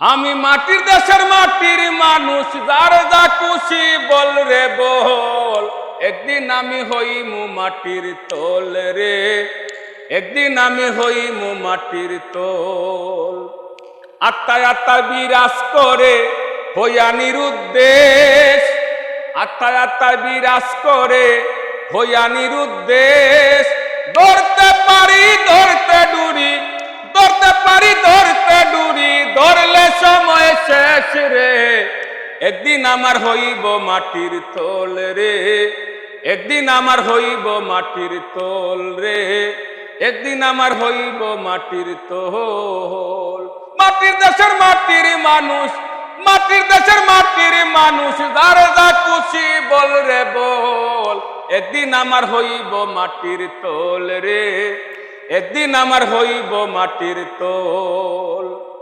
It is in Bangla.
আমি মাটির দেশের মাটির মানুষ, যার যা খুশি বল রে বল। একদিন আমি হইমু মাটির তোল রে, একদিন আমি হইমু মাটির তোল। আত্মায় আত্মায় বিরাজ করে হইয়া নিরুদ্দেশ। আত্মায় আত্মায় বিরাজ করে হইয়া নিরুদ্দেশ। ধরতে পারি ধরতে শেষ রে। একদিন আমার হইব মাটির তোল রে। একদিন আমার হইব মাটির তোল রে। একদিন আমার হইব মাটির তোল। মাটির দেশের মাটির মানুষ, মাটির দেশের মাটির মানুষ, যার যা খুশি বল রে বল। একদিন আমার হইব মাটির তোল রে। একদিন আমার হইব মাটির তোল।